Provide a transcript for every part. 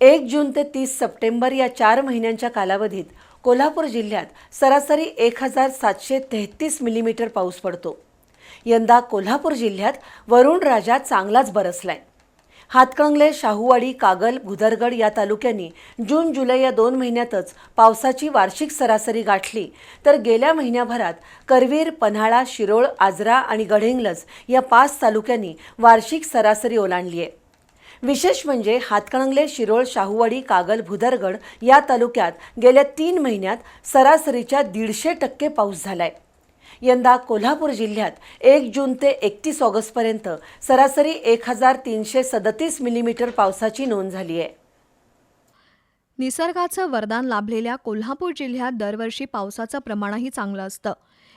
एक जून ते तीस सप्टेंबर या चार महिन्यांच्या कालावधीत कोल्हापूर जिल्ह्यात सरासरी एक हजार सातशे तेहतीस मिलीमीटर पाऊस पडतो. यंदा कोल्हापूर जिल्ह्यात वरुण राजा चांगलाच बरसलाय. हातकणंगले शाहूवाडी कागल भुदरगड या तालुक्यांनी जून जुलै या दोन महिन्यातच पावसाची वार्षिक सरासरी गाठली. तर गेल्या महिन्याभरात करवीर पन्हाळा शिरोळ आजरा आणि गडहिंग्लज या पाच तालुक्यांनी वार्षिक सरासरी ओलांडली आहे विशेष म्हणजे हातकणंगले शिरोळ शाहूवाडी कागल भुदरगड या तालुक्यात गेल्या तीन महिन्यात सरासरीच्या दीडशे टक्के पाऊस झालाय. यंदा कोल्हापूर जिल्ह्यात एक जून ते एकतीस ऑगस्टपर्यंत सरासरी एक हजार तीनशे सदतीस मिलीमीटर पावसाची नोंद झाली आहे. निसर्गाचं वरदान लाभलेल्या कोल्हापूर जिल्ह्यात दरवर्षी पावसाचं प्रमाणही चांगलं असतं.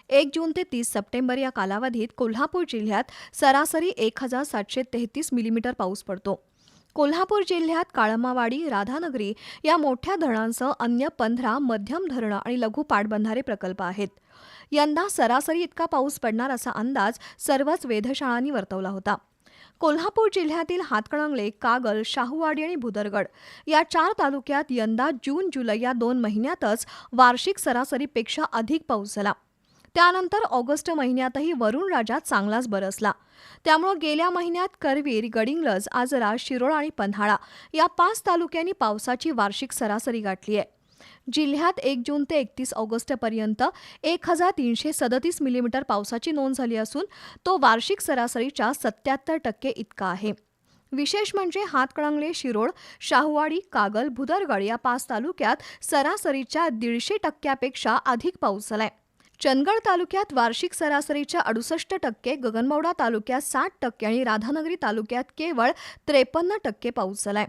एक जून ते तीस सप्टेंबर या कालावधीत कोल्हापूर जिल्ह्यात सरासरी एक हजार सातशे तेहतीस मिलीमीटर पाऊस पडतो. कोल्हापूर जिल्ह्यात काळमावाडी राधानगरी या मोठ्या धरणांसह अन्य पंधरा मध्यम धरणं आणि लघु पाटबंधारे प्रकल्प आहेत. यंदा सरासरी इतका पाऊस पडणार असा अंदाज सर्वच वेधशाळांनी वर्तवला होता. कोल्हापूर जिल्ह्यातील हातकणंगले कागल शाहूवाडी आणि भुदरगड या चार तालुक्यात यंदा जून जुलै या दोन महिन्यातच वार्षिक सरासरीपेक्षा अधिक पाऊस झाला. त्यानंतर ऑगस्ट महिन्यातही वरुण राजा चांगलाच बरसला. त्यामुळं गेल्या महिन्यात करवीर गडिंग्लज आजरा शिरोळ आणि पन्हाळा या पाच तालुक्यांनी पावसाची वार्षिक सरासरी गाठली आहे. जिल्ह्यात एक जून ते एकतीस ऑगस्टपर्यंत एक हजार तीनशे सदतीस मिलीमीटर पावसाची नोंद झाली असून तो वार्षिक सरासरीच्या सत्याहत्तर टक्के इतका आहे. विशेष म्हणजे हातकणंगले शिरोळ शाहूवाडी कागल भुदरगड या पाच तालुक्यात सरासरीच्या दीडशे टक्क्यापेक्षा अधिक पाऊस झालाय. चंदगड तालुक्यात वार्षिक सरासरीच्या अडुसष्ट टक्के गगनबावडा तालुक्यात साठ टक्के आणि राधानगरी तालुक्यात केवळ त्रेपन्न टक्के पाऊस झालाय.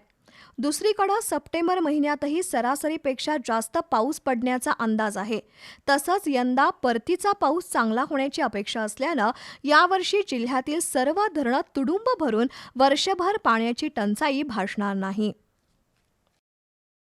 दुसरीकडे सप्टेंबर महिन्यातही सरासरीपेक्षा जास्त पाऊस पडण्याचा अंदाज आहे. तसंच यंदा परतीचा पाऊस चांगला होण्याची अपेक्षा असल्यानं यावर्षी जिल्ह्यातील सर्व धरणं तुडुंब भरून वर्षभर पाण्याची टंचाई भासणार नाही.